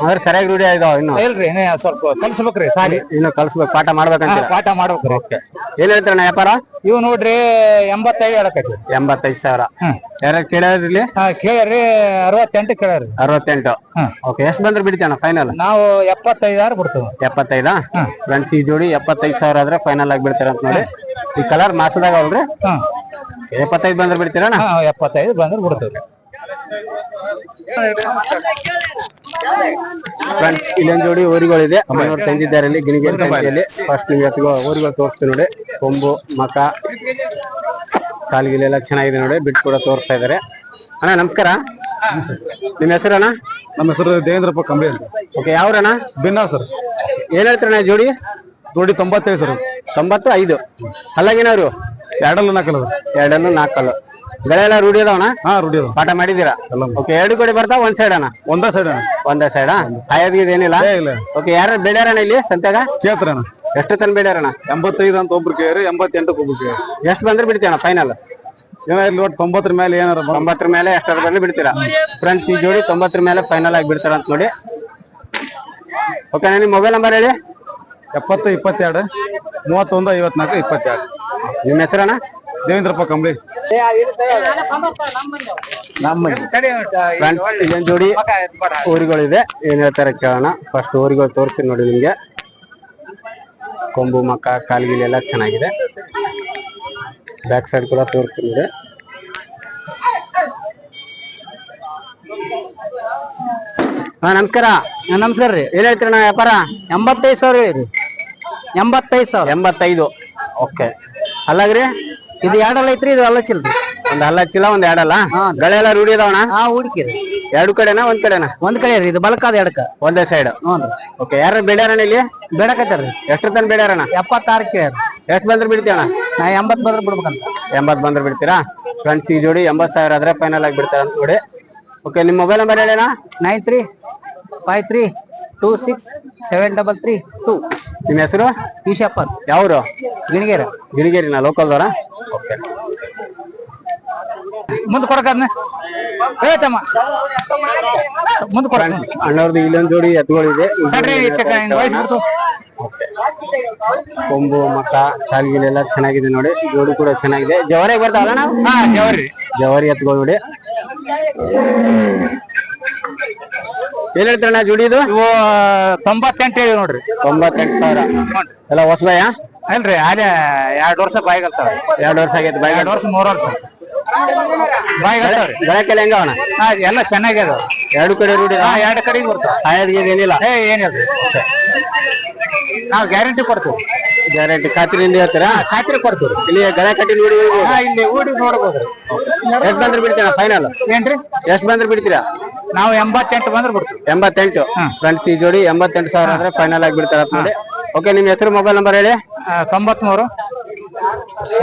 ಅಂದ್ರೆ ಸರಿಯಾಗಿ ರೂಢಿ ಆಯ್ತಾವ ಇನ್ನು. ಇಲ್ರಿ ಏನೇ ಸ್ವಲ್ಪ ಕಲ್ಸ್ಬೇಕ್ರಿ ಸಾಲಿ. ಇನ್ನು ಕಲ್ಸ್ಬೇಕು ಪಾಠ ಮಾಡ್ಬೇಕಂತ ಪಾಠ ಮಾಡ್ಬೇಕ್ರಿ. ಏನ್ ಹೇಳ್ತಾರಣ್ಣ ವ್ಯಾಪಾರ? ಇವ್ ನೋಡ್ರಿ ಎಂಬತ್ತೈದು ಹೇಳಕತಿ ಎಂಬತ್ತೈದು ಸಾವಿರ. ಯಾರು ಕೇಳಿ ಹಾ ಕೇಳ್ರಿ ಅರವತ್ತೆಂಟು ಕೇಳ್ರಿ ಅರವತ್ತೆಂಟು. ಓಕೆ ಎಷ್ಟು ಬಂದ್ರೆ ಬಿಡ್ತೇನೆ ಫೈನಲ್ ನಾವು ಎಪ್ಪತ್ತೈದಾರು ಬಿಡ್ತೇವೆ. ಎಪ್ಪತ್ತೈದಾ? ಫ್ರೆಂಡ್ಸ್ ಈ ಜೋಡಿ ಎಪ್ಪತ್ತೈದು ಸಾವಿರ ಆದ್ರೆ ಫೈನಲ್ ಆಗಿ ಬಿಡ್ತೀರ ಅಂತ ನೋಡಿ. ಈ ಕಲರ್ ಮಾಸದಾಗ ಅಲ್ರಿ ಎಪ್ಪತ್ತೈದು ಬಂದ್ರೆ ಬಿಡ್ತೀರಣ್ಣ? ಎಪ್ಪತ್ತೈದು ಬಂದ್ರೆ ಬಿಡ್ತೀವಿ. ಫ್ರೆಂಡ್ಸ್ ಇಲ್ಲೊಂದ್ ಜೋಡಿ ಇದೆ ಅಮ್ಮನವ್ರು ತಂದಿದ್ದಾರೆ ಇಲ್ಲಿ ಗಿಣಿಗೇರಿ ಇಲ್ಲಿ ಫಸ್ಟ್ ನಿಮ್ಗೆ ಓರಿಗಳು ತೋರಿಸ್ತೀನಿ ನೋಡಿ. ಕೊಂಬು ಮಕ ಕಾಲ್ಗಿಲೆಲ್ಲ ಚೆನ್ನಾಗಿದೆ ನೋಡಿ. ಬಿಟ್ಟು ಕೂಡ ತೋರಿಸ್ತಾ ಇದ್ದಾರೆ. ಅಣ್ಣ ನಮಸ್ಕಾರ. ನಿಮ್ಮ ಹೆಸರಣ್ಣ? ನಮ್ಮ ಹೆಸರು ದೇವೇಂದ್ರಪ್ಪ ಕಂಬಿ ಅಂತ. ಓಕೆ ಯಾವ್ರಣ್ಣ? ಭಿನ್ನ ಸರ್ ಏನ್ ಹೇಳ್ತಾರಣ್ಣ ಜೋಡಿ? ಜೋಡಿ ತೊಂಬತ್ತೈದು ಸರ್. ತೊಂಬತ್ತು ಐದು. ಅಲ್ಲಾಗೇನವ್ರು ಎರಡಲ್ಲೂ ನಾಲ್ಕಲ್ಲ. ಎರಡಲ್ಲೂ ನಾಲ್ಕಲ್ಲು. ಬೆಳೆ ಎಲ್ಲ ರೂಢಿ ಅದಾವಣ ಹಾ ರೂಢಿ ಅದಾವ. ಪಾಠ ಮಾಡಿದ್ದೀರಾ? ಓಕೆ ಎರಡು ಕಡೆ ಬರ್ತಾ ಒಂದ್ ಸೈಡ್ ಅಣ್ಣ? ಒಂದೇ ಸೈಡ್ ಒಂದೇ ಸೈಡ್ ಆಯದ್ಗಿದ್ ಏನಿಲ್ಲ? ಇಲ್ಲ. ಓಕೆ ಯಾರು ಬೇಡ್ಯಾರಣ್ಣ ಇಲ್ಲಿ ಸಂತ್ಯಾಗ? ಕೇಳ್ತಾರಣ ಎಷ್ಟು ತನ ಬೇಡ್ಯಾರಣ್ಣ? ಎಂಬತ್ತೈದು ಅಂತ ಒಬ್ರು ಕೇಳಿ ಎಂಬತ್ತೆಂಟಕ್ಕೆ ಒಬ್ರು ಕೇಳಿ ಎಷ್ಟು ಬಂದ್ರೆ ಬಿಡ್ತೀಯಣ ಫೈನಲ್ ಒಟ್ಟು ತೊಂಬತ್ತರ ಮೇಲೆ ಏನಾರ ತೊಂಬತ್ತರ ಮೇಲೆ ಎಷ್ಟರ ಬಂದ್ರೆ ಬಿಡ್ತೀರಾ? ಫ್ರೆಂಡ್ಸ್ ಈ ಜೋಡಿ ತೊಂಬತ್ತರ ಮೇಲೆ ಫೈನಲ್ ಆಗಿ ಬಿಡ್ತಾರ ಅಂತ ನೋಡಿ ಓಕೆ ನಿಮ್ಮ ಮೊಬೈಲ್ ನಂಬರ್ ಹೇಳಿ? ಎಪ್ಪತ್ತು ಇಪ್ಪತ್ತೆರಡು ಮೂವತ್ತೊಂದು ಐವತ್ನಾಲ್ಕು ಇಪ್ಪತ್ತೆರಡು. ನಿಮ್ಮ ಹೆಸರಣ್ಣ? ದೇವೇಂದ್ರಪ್ಪ ಕಂಬಳಿ. ನಮ್ಮ ಜೋಡಿ ಊರುಗಳಿದೆ. ಏನ್ ಹೇಳ್ತಾರೆ ಕೇಳೋಣ. ಫಸ್ಟ್ ಊರುಗಳು ತೋರಿಸ್ತೀನಿ ನೋಡಿ ನಿಮ್ಗೆ. ಕೊಂಬು ಮಕ್ಕ ಕಾಲ್ಗಿಲ್ ಎಲ್ಲ ಚೆನ್ನಾಗಿದೆ. ಬ್ಯಾಕ್ ಸೈಡ್ ಕೂಡ ತೋರಿಸ್ತೀನಿ ನೋಡಿ. ಹಾ ನಮಸ್ಕಾರ. ನಮಸ್ಕಾರ ರೀ. ಏನ್ ಹೇಳ್ತೀರಣ್ಣ ವ್ಯಾಪಾರ? ಎಂಬತ್ತೈದು ಸಾವಿರ ಹೇಳಿ ಎಂಬತ್ತೈದು ಸಾವಿರ. ಎಂಬತ್ತೈದು. ಓಕೆ. ಅಲ್ಲಾಗ್ರಿ? ಇದು ಎರಡಲ್ಲ ಐತ್ರಿ ಇದು ಅಲ್ಲ ಚಿಲ್ರಿ? ಒಂದ್ ಹಲ್ಲ ಚಿಲ್ಲ ಒಂದ್ ಎರಡಲ್ಲ? ಗಳೆ ಎಲ್ಲ ರೂಢಿ ಅದಾವಣ ಹಾ ಹುಡುಕಿರಿ. ಎರಡು ಕಡೆನಾ ಒಂದ್ ಕಡೆನಾ? ಒಂದ್ ಕಡೆ ರೀ ಇದು ಬಲಕಾದ ಎಡಕ ಒಂದೇ ಸೈಡ್ ಹ್ಞೂ ಓಕೆ ಯಾರು ಬೇಡ್ಯಾರಣ್ಣ ಇಲ್ಲಿ? ಬೇಡಕತ್ತಾರ್ರಿ ಎಷ್ಟು ತನ ಬೇಡ್ಯಾರಣ್ಣ? ಎಪ್ಪತ್ತಾರು ಕೇಳಿ ಎಷ್ಟು ಬಂದ್ರೆ ಬಿಡ್ತೀವಣ ನಾ ಎಂಬತ್ತು ಬಂದ್ರೆ ಬಿಡ್ಬೇಕಂತ. ಎಂಬತ್ ಬಂದ್ರೆ ಬಿಡ್ತೀರಾ? ಫ್ರೆಂಡ್ಸ್ ಈ ಜೋಡಿ ಎಂಬತ್ ಸಾವಿರ ಆದ್ರೆ ಫೈನಲ್ ಆಗಿ ಬಿಡ್ತಾರೆ ಅಂತ ನೋಡಿ. ಓಕೆ ನಿಮ್ಮ mobile number ಹೇಳೇನಾ nine three five three two six seven double three two. ನಿಮ್ಮ ಹೆಸರು? ಈಶಪ್ಪ ಯಾವ್ರು? ಗಿಣಿಗೇರ. ಗಿಣಿಗೇರಿನ ಲೋಕಲ್ದವರ? ಓಕೆ. ಮುಂದೆ ಕೊಡಕದ್ನ ಮುಂದೆ ಕೊಡ ಅಣ್ಣವ್ರದ್ದು ಇಲ್ಲೊಂದು ಜೋಡಿ ಎತ್ತುಗಳಿದೆ. ಕೊಂಬು ಮಕ್ಕ ಕಾಲ್ಗಿಲೆಲ್ಲ ಚೆನ್ನಾಗಿದೆ ನೋಡಿ. ಜೋಡಿ ಕೂಡ ಚೆನ್ನಾಗಿದೆ. ಜವರಿಗೆ ಬರ್ತಾವಲ್ಲ ನಾವು? ಹಾ ಜವರಿ. ಜವಾರಿ ಎತ್ತುಗಳು ನೋಡಿ. ಏನ್ ಹೇಳ್ತಾರಣ್ಣ ಅಣ್ಣ ಇದು ಇವು ತೊಂಬತ್ತೆಂಟು ಹೇಳಿ ನೋಡ್ರಿ. ತೊಂಬತ್ತೆಂಟು ಸಾವಿರ. ಎಲ್ಲ ಹೊಸದಯ ಅಲ್ರಿ ಅದೇ ಎರಡು ವರ್ಷ ಬಾಯಿಗಲ್ತಾವ ಎರಡು ವರ್ಷ ಆಗೈತೆ ಬಾಯ್ ಎರಡು ವರ್ಷ ಮೂರು ವರ್ಷ. ಬಾಯಿಗಲ್ತಾವ್ರಿ. ಹೆಂಗ ಹೆಂಗವಣ ಹಾ ಎಲ್ಲ ಚೆನ್ನಾಗ್ಯದ. ಎರಡು ಕಡೆ ರೂಢಿ ಎರಡು ಕಡೆಗೆ ಬರ್ತಾವ. ಏನಿಲ್ಲ. ಏ ಏನಿಲ್ಲ. ನಾವು ಗ್ಯಾರಂಟಿ ಕೊಡ್ತೀವಿ. ಗ್ಯಾರಂಟಿ ಖಾತ್ರಿಯಿಂದ ಹೇಳ್ತೀರಾ? ಖಾತ್ರಿ ಕೊಡ್ತೀವಿ. ಇಲ್ಲಿ ಗಣ ಕಟ್ಟಿ ನೋಡಿ ಹಾ ಇಲ್ಲಿ ಊಡಿ ನೋಡ್ಬೋದು ಎಷ್ಟು ಬಂದ್ರೆ ಬಿಡ್ತೀರಾ ಫೈನಲ್ ಏನ್ರಿ? ಎಷ್ಟು ಬಂದ್ರೆ ಬಿಡ್ತೀರಾ? ನಾವು ಎಂಬತ್ತೆಂಟು ಬಂದ್ರೆ ಬಿಡ್ತೀವಿ. ಎಂಬತ್ತೆಂಟು. ಫ್ರೆಂಡ್ಸ್ ಈ ಜೋಡಿ ಎಂಬತ್ತೆಂಟು ಸಾವಿರ ಆದ್ರೆ ಫೈನಲ್ ಆಗಿ ಬಿಡ್ತಾರೆ ನೋಡಿ ಓಕೆ ನಿಮ್ಮ ಹೆಸರು ಮೊಬೈಲ್ ನಂಬರ್ ಹೇಳಿ. ತೊಂಬತ್ಮೂರು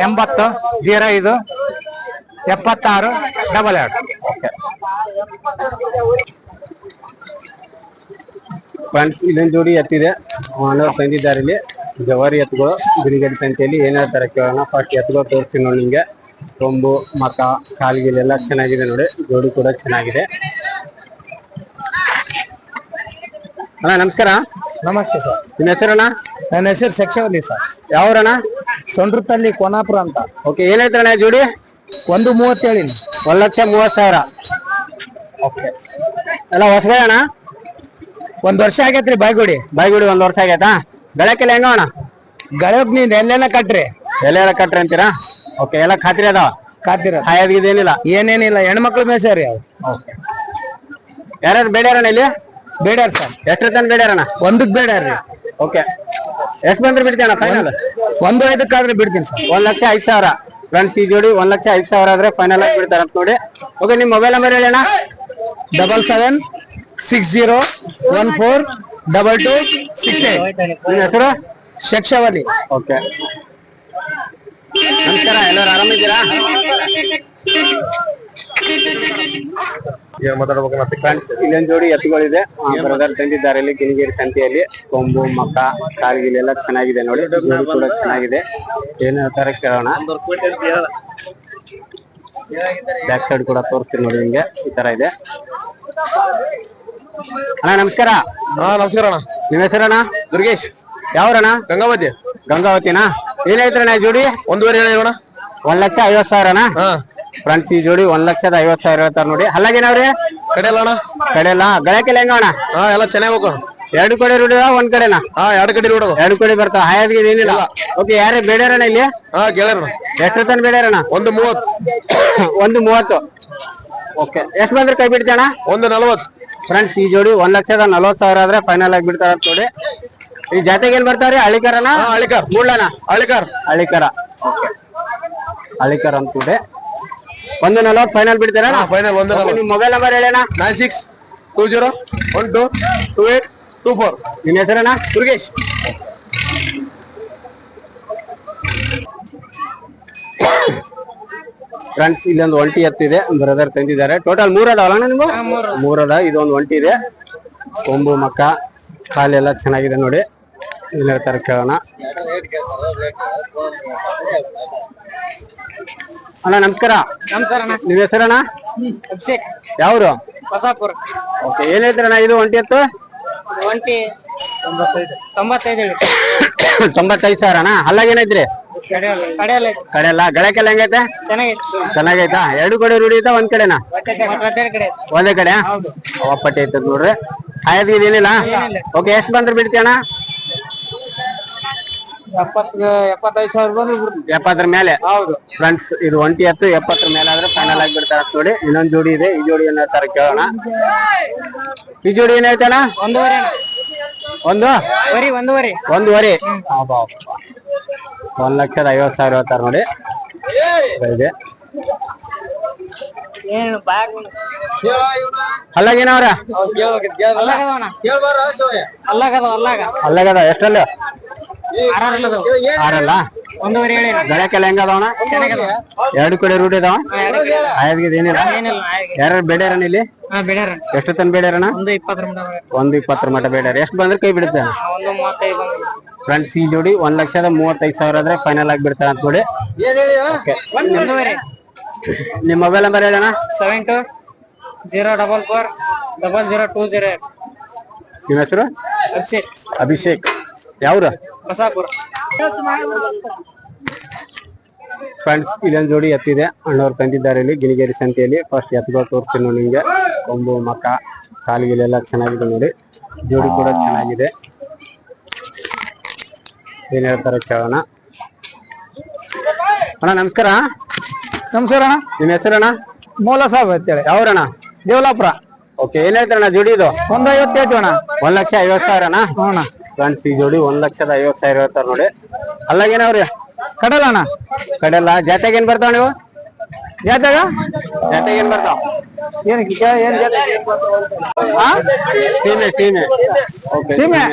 ಎಂಬತ್ತು ಜೀರೋ ಐದು ಎಪ್ಪತ್ತಾರು ಡಬಲ್ ಎರಡು. ಫ್ರೆಂಡ್ಸ್ ಇಲ್ಲೊಂದು ಜೋಡಿ ಎತ್ತಿದೆ. ತಂದಿದ್ದಾರೆ ಇಲ್ಲಿ. ಜವಾರಿ ಎತ್ತುಗಳು ಬಿರಿಗಡಿ ಸಂತೆಯಲ್ಲಿ ಏನೇ ತರ ಕೇಳೋಣ. ಫಸ್ಟ್ ಎತ್ತುಗಳು ತೋರಿಸ್ತೀನಿ ನೋಡಿ ನಿಮಗೆ. ಕೊಂಬು ಮಕ ಕಾಲ್ಗಿಲೆಲ್ಲ ಚೆನ್ನಾಗಿದೆ ನೋಡಿ. ಜೋಡಿ ಕೂಡ ಚೆನ್ನಾಗಿದೆ. ಅಣ್ಣ ನಮಸ್ಕಾರ. ನಮಸ್ತೆ ಸರ್. ನಿಮ್ಮ ಹೆಸರಣ್ಣ? ನನ್ನ ಹೆಸರು ಸೆಕ್ಷವಲ್ಲಿ ಸರ್. ಯಾವ್ರಣ್ಣ? ಸೊಂಡ್ರತಲ್ಲಿ ಕೋನಾಪುರ ಅಂತ. ಓಕೆ ಏನ್ ಅಣ್ಣ ಜೋಡಿ? ಒಂದು ಮೂವತ್ತೇಳಿ ಒಂದು ಲಕ್ಷ ಮೂವತ್ತು ಸಾವಿರ. ಓಕೆ. ಎಲ್ಲ ಹೊಸಬೇ ಅಣ್ಣ ಒಂದು ವರ್ಷ ಆಗೈತ್ರಿ ಬಾಯ್ಗುಡಿ. ಬಾಯ್ಗುಡಿ ಒಂದು ವರ್ಷ ಆಗೈತಾ? ಬೆಳಕೆಲ್ಲ ಹೆಂಗ ಅಣ್ಣ? ಗಳಗ್ ನೀನ್ ಎಲ್ಲೆಲ್ಲ ಕಟ್ರಿ. ಎಲ್ಲೆಲ್ಲ ಕಟ್ರಿ ಅಂತೀರಾ? ಓಕೆ ಎಲ್ಲ ಖಾತ್ರಿ ಅದಾವ? ಖಾತ್ರಿ ಹಾಯದ್ಗಿದೇನಿಲ್ಲ ಏನೇನಿಲ್ಲ ಹೆಣ್ಮಕ್ಳು ಮೇಸರಿ ಅವು. ಯಾರ್ಯಾರು ಬೇಡ್ಯಾರಣ್ಣ ಇಲ್ಲಿ? ಬೇಡ್ಯಾರ ಸರ್. ಎಷ್ಟು ತನ ಬೇಡ್ಯಾರಣ್ಣ? ಒಂದಕ್ ಬೇಡ್ಯಾರ್ರಿ. ಓಕೆ ಎಷ್ಟು ಬಂದ್ರೆ ಬಿಡ್ತೀಯಣ್ಣ ಫೈನಲ್ ಒಂದು ಐದಕ್ಕಾದ್ರೆ ಬಿಡ್ತೀನಿ ಸರ್. ಒಂದ್ ಲಕ್ಷ ಐದು ಸಾವಿರ. ಫ್ರೆಂಡ್ಸ್ ಈ ಜೋಡಿ ಒಂದ್ ಲಕ್ಷ ಐದ್ ಸಾವಿರ ಆದ್ರೆ ಫೈನಲ್ ಆಗಿ ಬಿಡ್ತಾರ ಅಂತ ನೋಡಿ. ಓಕೆ ನಿಮ್ ಮೊಬೈಲ್ ನಂಬರ್ ಹೇಳಿ ಅಣ್ಣ. Double seven six zero one four double two six eight ನಿಮ್ಮ ಹೆಸರು? ಶಕ್ಷವಲಿ ಓಕೆ ನಮಸ್ಕಾರ ಎಲ್ಲರೂ ಆರಾಮಿದ್ದೀರಾ? ಫ್ರೆಂಡ್ಸ್ ಇಲ್ಲೊಂದ್ ಜೋಡಿ ಎತ್ತುಗಳಿದೆ. ಬ್ರದರ್ ತಂದಿದ್ದಾರೆ ಇಲ್ಲಿ ಗಿಣಿಗೇರಿ ಸಂತೆಯಲ್ಲಿ. ಕೊಂಬು ಮಕ್ಕ ಕಾಲ್ಗಿಲ್ ಎಲ್ಲ ಚೆನ್ನಾಗಿದೆ ನೋಡಿ. ಜೋಡಿ ಕೂಡ ಚೆನ್ನಾಗಿದೆ. ಏನ್ ಹೇಳ್ತಾರೆ ಕೇಳೋಣ. ಬ್ಯಾಕ್ ಸೈಡ್ ಕೂಡ ತೋರಿಸ್ತೀನಿ ನೋಡಿ ನಿಮ್ಗೆ. ಈ ತರ ಇದೆ. ಅಣ್ಣ ನಮಸ್ಕಾರ. ಹಾ ನಮಸ್ಕಾರ ಅಣ್ಣ. ನಿಮ್ಮ ಹೆಸರಣ್ಣ? ದುರ್ಗೇಶ್. ಯಾವ್ರಣ್ಣ? ಗಂಗಾವತಿ. ಗಂಗಾವತಿನಾ? ಏನ್ ಹೇಳ್ತಾರಣ್ಣ ಈ ಜೋಡಿ? ಒಂದೂವರೆ ಹೇಳಿ ಅಣ್ಣ. ಒಂದ್ ಲಕ್ಷ ಐವತ್ ಸಾವಿರ ಹಾ. ಫ್ರೆಂಡ್ಸ್ ಈ ಜೋಡಿ ಒಂದ್ ಲಕ್ಷದ ಐವತ್ ಸಾವಿರ ಹೇಳ್ತಾರ ನೋಡಿ. ಹಲ್ಲಾಗೇನವ್ರಿ ಕಡೆ ಅಲ್ಲ ಅಣ್ಣ. ಕಡೆಲ್ಲ ಗಳಕ್ಕೆಲ್ಲ ಹೆಂಗವಣ ಹಾ ಎಲ್ಲ ಚೆನ್ನಾಗಿ ಹೋಗೋಣ ಎರಡು ಕಡೆ ರೂಢಿ ಒಂದ್ ಕಡೆನಾ? ಹಾ ಎರಡು ಕಡೆ ರೂಢ ಎರಡು ಕಡೆ ಬರ್ತಾವ. ಹಾಯಾದ್ಗೆ ಏನಿಲ್ಲ. ಓಕೆ ಯಾರೇ ಬೇಡ್ಯಾರಣ್ಣ ಇಲ್ಲಿ? ಹಾ ಎಷ್ಟು ತನ ಬೇಡ್ಯಾರಣ್ಣ? ಒಂದು ಮೂವತ್ತು. ಒಂದು ಮೂವತ್ತು. ಓಕೆ ಎಷ್ಟು ಬಂದ್ರೆ ಕೈ ಬಿಡ್ತಣ್ಣ ಒಂದು ನಲವತ್ತು. ಫ್ರೆಂಡ್ಸ್ ಈ ಜೋಡಿ ಒಂದ್ ಲಕ್ಷದ ನಲವತ್ ಸಾವಿರ ಆದ್ರೆ ಫೈನಲ್ ಆಗಿ ಬಿಡ್ತಾರ ಅಂತ ನೋಡಿ. ಈ ಜಾತಿಗೆ ಏನ್ ಬರ್ತಾವ್ರಿ ಹಳಿಕರನ ಅಳಿಕರ. ಮೂಡ್ಲನ ಅಳಿಕರ. ಅಳಿಕರ್. ಅಂತ ನೋಡಿ ಒಂದು ನಲವತ್ ಫೈನಲ್ ಬಿಡ್ತೀರಾ? ಫೈನಲ್ ಒಂದು ನಿಮ್ mobile number ಹೇಳೇನಾ? Nine six two zero one two two eight two four ನಿನ್ನ ಹೆಸರೇನಾ? ದುರ್ಗೇಶ್ ಫ್ರೆಂಡ್ಸ್ ಇಲ್ಲೊಂದು ಒಂಟಿ ಎತ್ತಿದೆ ಬ್ರದರ್ ತಂದಿದ್ದಾರೆ. ಟೋಟಲ್ ಮೂರ್ ಅದಾವಲ್ಲ ನಿಮ್ಗೆ ಮೂರದ. ಇದೊಂದು ಒಂಟಿ ಇದೆ. ಕೊಂಬು ಮಕ್ಕ ಕಾಲೆಲ್ಲ ಚೆನ್ನಾಗಿದೆ ನೋಡಿ. ಇಲ್ಲ ತರ ಕೇಳೋಣ. ಅಣ್ಣ ನಮಸ್ಕಾರ. ನಮಸ್ಕಾರ ಅಣ್ಣ. ನಿಮ್ಮ ಹೆಸರಣ್ಣ? ಅಭಿಷೇಕ್. ಯಾವ್ರು? ಬಸಾಪುರ ಓಕೆ ಏನ್ ಹೇಳ್ತೀರಣ್ಣ ಇದು ಒಂಟಿ ಎತ್ತು ಒಂಟಿ ತೊಂಬತ್ತೈದು. ಹೇಳಿ. ತೊಂಬತ್ತೈದು ಸಾವಿರ ಅಣ್ಣ. ಅಲ್ಲಾಗ ಏನೈತ್ರಿ ಕಡೆಯಲ್ಲ ಕಡೆಯಲ್ಲ ಕಡೆ ಎಲ್ಲ ಗಳಕ್ಕೆಲ್ಲ ಹೆಂಗೈತೆ? ಚೆನ್ನಾಗೈತಾ? ಎರಡು ಕಡೆ ರೂಢಿ ಐತಾ ಒಂದ್ ಕಡೆನಾ? ಒಂದೇ ಕಡೆ. ಅವಪ್ಪಟ್ಟೆ ಐತದ್ ನೋಡ್ರಿ. ಆಯ್ತು ಇದೇನಿಲ್ಲ ಓಕೆ ಎಷ್ಟು ಬಂದ್ರೆ ಬಿಡ್ತೀಯಣ್ಣ ಎಪ್ಪತ್ತರ ಮೇಲೆ? ಹೌದು. ಫ್ರೆಂಡ್ಸ್ ಇದು ಒಂಟಿ ಹತ್ತು ಎಪ್ಪತ್ತರ ಮೇಲೆ ಆದ್ರೆ ಫೈನಲ್ ಆಗಿ ಬಿಡ್ತಾರ ನೋಡಿ ಇನ್ನೊಂದ್ ಜೋಡಿ ಇದೆ ಈ ಜೋಡಿ ಏನ್ ಹೇಳ್ತಾರ ಕೇಳೋಣ. ಈ ಜೋಡಿ ಏನ್ ಹೇಳ್ತಾನ ಒಂದೂವರೆ ಅಣ್ಣ. ಒಂದು? ಬರೀ ಒಂದೂವರೆ. ಒಂದೂವರೆ. ಒಂದ್ ಲಕ್ಷದ ಐವತ್ ಸಾವಿರ ಹೇಳ್ತಾರ ನೋಡಿ. ಇದೆ. ಅಲ್ಲಾಗೇನವ್ರ ಅಲ್ಲಾಗದ ಅಲ್ಲಾಗ ಅಲ್ಲಾಗದ ಎಷ್ಟಲ್ಲ? ಆರಲ್ಲ? ಒಂದೂವರೆ ಹೇಳಿ ಗಳಕ್ಕೆಲ್ಲ ಹೆಂಗದವಣ ಎರಡು ಕಡೆ ರೂಟ್ ಇದಾವ ಆಯ್ತು ಏನಿಲ್ಲ? ಯಾರು ಬೇಡ್ಯಾರಣ ಇಲ್ಲಿ? ಎಷ್ಟು ತನ್ ಬೇಡ್ಯಾರಣ ಒಂದು ಇಪ್ಪತ್ತರ ಮಟ ಬೇಡ್ಯಾರ. ಎಷ್ಟು ಬಂದ್ರೆ ಕೈ ಬಿಡುತ್ತೆ? ಫ್ರೆಂಡ್ಸ್ ಈ ಜೋಡಿ ಒಂದ್ ಲಕ್ಷದ ಮೂವತ್ತೈದು ಸಾವಿರ ಆದ್ರೆ ಫೈನಲ್ ಆಗಿ ಬಿಡ್ತಾರೆ ಅಂತ ನೋಡಿ. ನಿಮ್ ಮೊಬೈಲ್ ನಂಬರ್ ಹೇಳೋಣ seven two zero double four double zero two zero ನಿಮ್ಮ ಹೆಸರು? ಅಭಿಷೇಕ್. ಅಭಿಷೇಕ್. ಯಾವ್ರ? ಬಸಾಪುರ ಫ್ರೆಂಡ್ಸ್ ಇಲ್ಲೊಂದು ಜೋಡಿ ಎತ್ತಿದೆ. ಅಣ್ಣವ್ರು ತಂದಿದ್ದಾರೆ ಇಲ್ಲಿ ಗಿಣಿಗೇರಿ ಸಂತೆಯಲ್ಲಿ. ಫಸ್ಟ್ ಎತ್ತುಗಳು ತೋರಿಸ್ತೀನಿ ನೋಡಿ ನಿಮಗೆ. ಕೊಂಬು ಮಕ್ಕ ಕಾಲಿಗೆಲ್ಲ ಚೆನ್ನಾಗಿದೆ ನೋಡಿ. ಜೋಡಿ ಕೂಡ ಚೆನ್ನಾಗಿದೆ. ಏನ್ ಹೇಳ್ತಾರೆ ಕೇಳೋಣ. ಅಣ್ಣ ನಮಸ್ಕಾರ. ನಮಸ್ಕಾರ ಅಣ್ಣ. ನಿಮ್ಮ ಹೆಸರಣ್ಣ? ಮೂಲ ಸಾಬ್ ಅಂತೇಳಿ. ಯಾವ್ರಣ್ಣ? ದೇವಲಾಪುರ. ಓಕೆ ಏನ್ ಹೇಳ್ತಾರಣ್ಣ ಜೋಡಿ ಇದು? ಒಂದ್ ಐವತ್ತೈದು ಅಣ್ಣ. ಒಂದ್ ಲಕ್ಷ ಐವತ್ ಅಣ್ಣ? ಹ್ಞೂ ಫ್ರೆಂಡ್ಸ್ ಈ ಜೋಡಿ ಒಂದ್ ಲಕ್ಷದ ಐವತ್ ಸಾವಿರ ಹೇಳ್ತಾರ ನೋಡಿ. ಅಲ್ಲಾಗೇನವ್ರಿ ಕಡಲ ಅಣ್ಣ. ಕಡೆಲ್ಲ ಜಾತ್ಯಾಗ ಏನ್ ಬರ್ತಾವ ನೀವು? ಜಾತ್ಯಾಗ? ಜಾತ್ಯಾಗ ಏನ್ ಬರ್ತಾವ? ಏನ್ ಏನ್? ಸೀಮೆ ಸೀಮೆ. ಸೀಮೆ?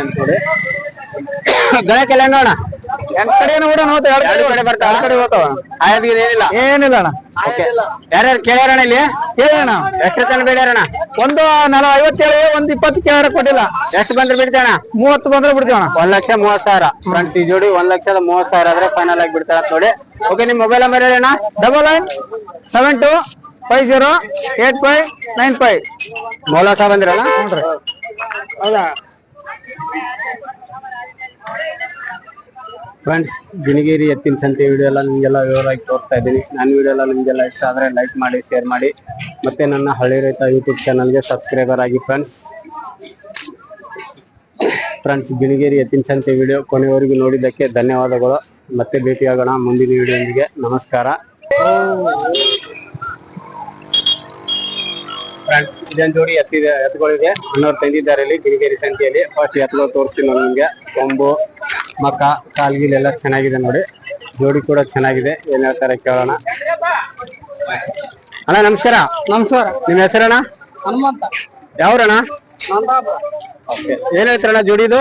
ಅಂತ ನೋಡಿ ಎರಡ್ ಕಡೆ ನೋಡ ನೋತ ಎರಡ್ ಎರಡು ಕಡೆ ಬರ್ತಾವ ಎರಡ್ ಕಡೆ ಬರ್ತಾವ ಆಯ್ತು ಏನಿಲ್ಲ. ಏನಿಲ್ಲ ಅಣ್ಣ. ಓಕೆ ಯಾರ್ಯಾರು ಕೇಳ್ಯಾರಣ ಇಲ್ಲಿ? ಕೇಳೋಣ. ಎಷ್ಟು ತನ ಬೇಡ್ಯಾರಣ ಒಂದು ನಲ ಐವತ್ತೇಳು ಒಂದ್ ಇಪ್ಪತ್ತು ಕೇಳ ಕೊಟ್ಟಿಲ್ಲ. ಎಷ್ಟು ಬಂದ್ರೆ ಬಿಡ್ತಾಣ ಮೂವತ್ತು ಬಂದ್ರೆ ಬಿಡ್ತೀವಿ ಅಣ್ಣ ಒಂದ್ ಲಕ್ಷ ಮೂವತ್ ಸಾವಿರ. ಫ್ರೆಂಡ್ಸ್ ಈ ಜೋಡಿ ಒಂದ್ ಲಕ್ಷದ ಮೂವತ್ ಸಾವಿರ ಆದ್ರೆ ಫೈನಲ್ ಆಗಿ ಬಿಡ್ತಾರ ನೋಡಿ. ಓಕೆ ನಿಮ್ mobile number ಹೇಳಣ್ಣ double nine seven two five zero eight five nine five Moula Sab ಅಂದ್ರಲ್ಲ ಹೌದಾ? ಫ್ರೆಂಡ್ಸ್ ಗಿಣಿಗೇರಿ ಎತ್ತಿನ ಸಂತೆ ವಿಡಿಯೋ ಎಲ್ಲ ನಿಮಗೆಲ್ಲ ವಿವರವಾಗಿ ತೋರಿಸ್ತಾ ಇದ್ದೀನಿ. ನನ್ನ ವಿಡಿಯೋ ಎಲ್ಲ ನಿಮಗೆಲ್ಲ ಇಷ್ಟ ಆದ್ರೆ ಲೈಕ್ ಮಾಡಿ ಶೇರ್ ಮಾಡಿ. ಮತ್ತೆ ನನ್ನ ಹಳ್ಳಿ ರೈತ ಯೂಟ್ಯೂಬ್ ಚಾನಲ್ಗೆ ಸಬ್ಸ್ಕ್ರೈಬರ್ ಆಗಿ ಫ್ರೆಂಡ್ಸ್ ಫ್ರೆಂಡ್ಸ್ ಗಿಣಿಗೇರಿ ಎತ್ತಿನ ಸಂತೆ ವಿಡಿಯೋ ಕೊನೆಯವರೆಗೂ ನೋಡಿದ್ದಕ್ಕೆ ಧನ್ಯವಾದಗಳು. ಮತ್ತೆ ಭೇಟಿಯಾಗೋಣ ಮುಂದಿನ ವಿಡಿಯೋ ನಮಸ್ಕಾರ. ಇದೊಂದು ಜೋಡಿ ಎತ್ತಿದೆ ಎತ್ತುಗಳಿದೆ ಅಣ್ಣವ್ರು ತಂದಿದ್ದಾರೆ ಇಲ್ಲಿ ಗಿರಿಗೇರಿ ಸಂಖ್ಯೆಯಲ್ಲಿ ಫಸ್ಟ್ ಎತ್ತುಗಳು ತೋರಿಸ್ತೀನಿ ನಾನು ನಿಮಗೆ. ಕೊಂಬು ಮಕ್ಕ ಕಾಲ್ಗಿಲೆಲ್ಲ ಚೆನ್ನಾಗಿದೆ ನೋಡಿ. ಜೋಡಿ ಕೂಡ ಚೆನ್ನಾಗಿದೆ. ಏನ್ ಹೇಳ್ತಾರೆ ಕೇಳೋಣ. ಅಣ್ಣ ನಮಸ್ಕಾರ. ನಮಸ್ಕಾರ. ನಿಮ್ಮ ಹೆಸರಣ್ಣ? ಹನುಮಂತ. ಯಾವ್ರಣ್ಣ? ಏನ್ ಹೇಳ್ತಾರಣ್ಣ ಜೋಡಿದು?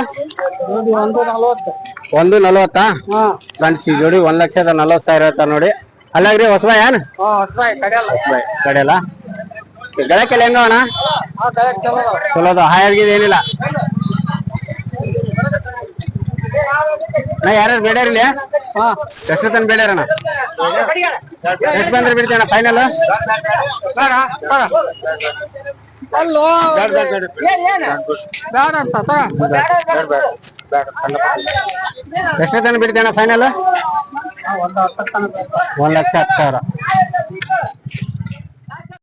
ಒಂದು ನಲವತ್ತು. ಒಂದು ನಲವತ್ತಾ? ಹಾ. ಫ್ರೆಂಡ್ಸ್ ಈ ಜೋಡಿ ಒಂದ್ ಲಕ್ಷದ ನಲ್ವತ್ ಸಾವಿರ ಹೇಳ್ತಾರ ನೋಡಿ. ಅಲ್ಲಾಗ್ರಿ ಹೊಸಬಾಯ್ ಏನ್? ಹೊಸಬಾಯ್ ಹೊಸಬಾಯಿ ಕಡೆಯಲ್ಲ. ಕಡೆಯಲ್ಲ. ಗಳಕ್ಕೆಲ್ಲ ಹೆಂಗ ಅಣ್ಣ? ಹಾ ಕಡೆ ಚಲೋ ಚಲೋ ಅದು ಹಾಯಾಗಿದೆ ಏನಿಲ್ಲ ನಾ ಯಾರು ಬೇಡ್ಯಾರಿಲ್ಲ ಹಾ ಎಷ್ಟು ತನ ಬೇಡ್ಯಾರಣ ಎಷ್ಟು ಬಂದ್ರೆ ಬಿಡ್ತೇಣ ಫೈನಲ್. ಎಷ್ಟು ತನ ಬಿಡ್ತೇಣ ಫೈನಲ್ ಒಂದ್ ಲಕ್ಷ ಹತ್ತು ಸಾವಿರ.